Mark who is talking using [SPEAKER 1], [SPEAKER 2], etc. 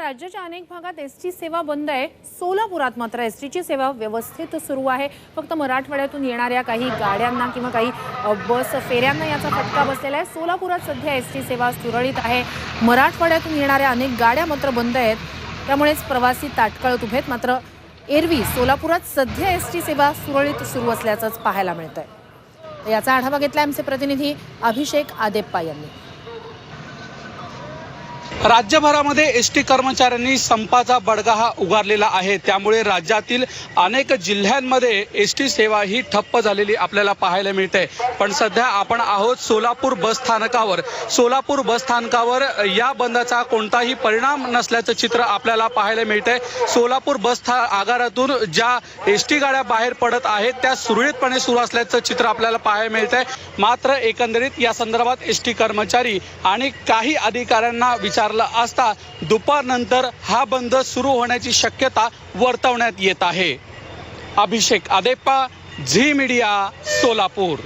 [SPEAKER 1] राज्याच्या अनेक भागात एस टी सेवा बंद आहे. सोलापुरात मात्र एस टीची सेवा व्यवस्थित सुरू आहे. फक्त मराठवाड्यातून येणाऱ्या काही गाड्यांना किंवा काही बस फेऱ्यांना याचा फटका बसलेला आहे. सोलापुरात सध्या एस टी सेवा सुरळीत आहे. मराठवाड्यातून येणाऱ्या अनेक गाड्या मात्र बंद आहेत. त्यामुळेच प्रवासी ताटकळत उभे आहेत मात्र एरवी सोलापुरात सध्या एस टी सेवा सुरळीत सुरू असल्याचंच पाहायला मिळतं आहे याचा आढावा घेतला आमचे प्रतिनिधी अभिषेक आदेप्पा यांनी.
[SPEAKER 2] राज्यभरामध्ये एस टी कर्मचाऱ्यांनी संपाचा बडगा हा उगारलेला आहे. त्यामुळे राज्यातील अनेक जिल्ह्यांमध्ये एस टी सेवा ही ठप्प झालेली आपल्याला पाहायला मिळते. पण सध्या आपण आहोत सोलापूर बस स्थानकावर. सोलापूर बस स्थानकावर या बंदचा कोणताही परिणाम नसल्याचं चित्र आपल्याला पाहायला मिळतंय. सोलापूर बस स्था आगारातून ज्या एस टी गाड्या बाहेर पडत आहेत त्या सुरळीतपणे सुरू असल्याचं चित्र आपल्याला पाहायला मिळतंय. मात्र एकंदरीत या संदर्भात एस टी कर्मचारी आणि काही अधिकाऱ्यांना विचार विचारलं असता दुपारनंतर हा बंद सुरू होण्याची शक्यता वर्तवण्यात येत आहे. Abhishek Adeppa Zee media Solapur.